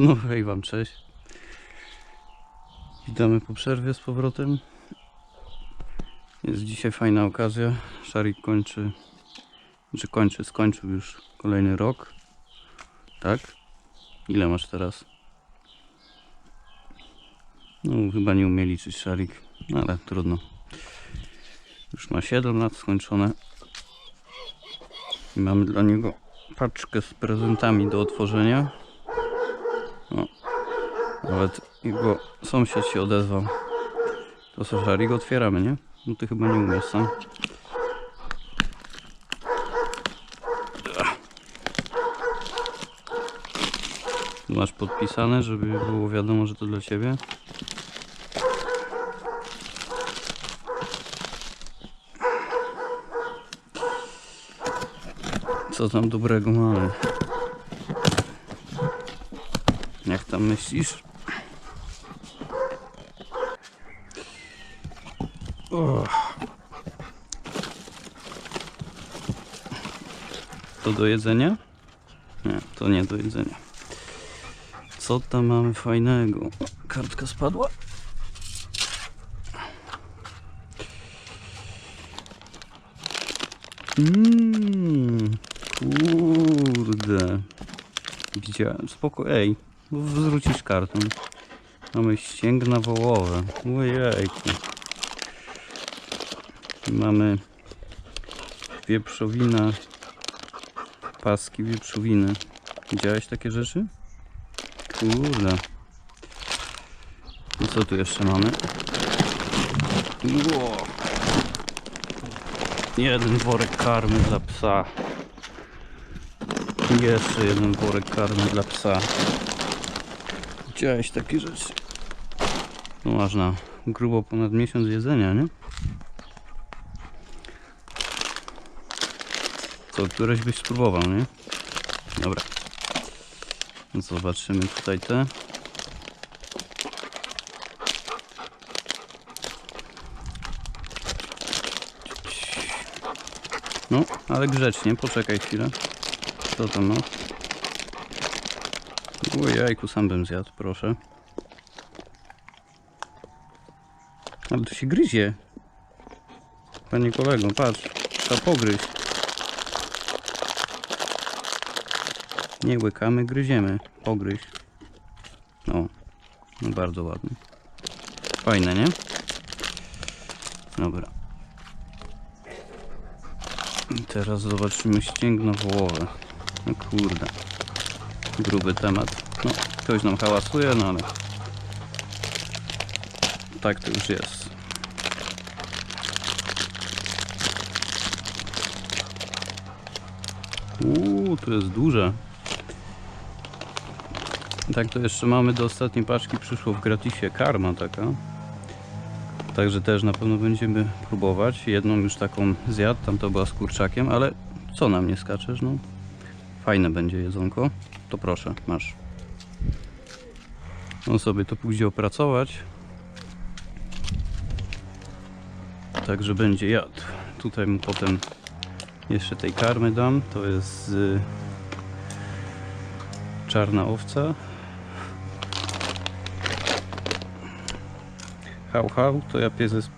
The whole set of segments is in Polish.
No hej wam, cześć. Witamy po przerwie z powrotem. Jest dzisiaj fajna okazja. Szarik kończy, czy kończy, skończył już kolejny rok. Tak? Ile masz teraz? No chyba nie umie liczyć Szarik, ale trudno. Już ma 7 lat skończone. I mamy dla niego paczkę z prezentami do otworzenia. O, nawet jego sąsiad się odezwał. To co, Szarik, otwieramy, nie? No ty chyba nie umiesz sam. Tu Masz podpisane, żeby było wiadomo, że to dla ciebie. Co tam dobrego mamy? Jak tam myślisz? O. To do jedzenia? Nie, to nie do jedzenia. Co tam mamy fajnego? Kartka spadła? Mmm, kurde. Widziałem, spoko, ej, bo zwrócisz kartę. Mamy ścięgna wołowe. Ojejku. Mamy wieprzowina, paski wieprzowiny. Widziałeś takie rzeczy? Kurde. I co tu jeszcze mamy? Jeden worek karmy dla psa. Jeszcze jeden worek karmy dla psa. Widziałeś takie rzeczy? No masz na grubo ponad miesiąc jedzenia, nie? Co, któreś byś spróbował, nie? Dobra. No Zobaczymy tutaj te. No, ale grzecznie, poczekaj chwilę. Co tam masz? Ojejku, sam bym zjadł, proszę. Ale to się gryzie. Panie kolego, patrz. Trzeba pogryźć. Nie łykamy, gryziemy. Pogryź. O, no bardzo ładnie. Fajne, nie? Dobra. Teraz zobaczymy ścięgno wołowe. No kurde. Gruby temat. No, ktoś nam hałasuje, no ale... Tak to już jest. Uuu, to jest duże. Tak to jeszcze mamy do ostatniej paczki przyszło w gratisie karma taka. Także też na pewno będziemy próbować. Jedną już taką zjadł, tam to była z kurczakiem, ale co na mnie skaczesz, no? Fajne będzie jedzonko. To proszę, masz. On sobie to pójdzie opracować. Także będzie jadł. Tutaj mu potem jeszcze tej karmy dam. To jest y, czarna owca. Hał, hał, to ja pies,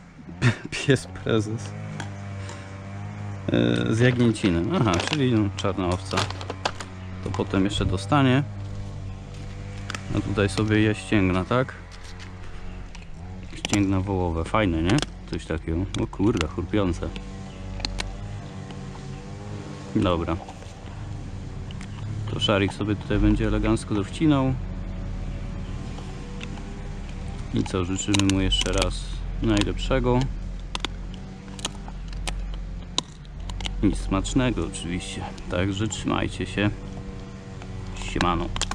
pies prezes. E, Z Jagnięciny. Aha, czyli no, czarna owca. To potem jeszcze dostanie. A tutaj sobie je ścięgna, tak? Ścięgna wołowe. Fajne, nie? Coś takiego. O kurde, chrupiące. Dobra. To Szarik sobie tutaj będzie elegancko dowcinał. I co, życzymy mu jeszcze raz najlepszego. I smacznego oczywiście. Także trzymajcie się. 島の。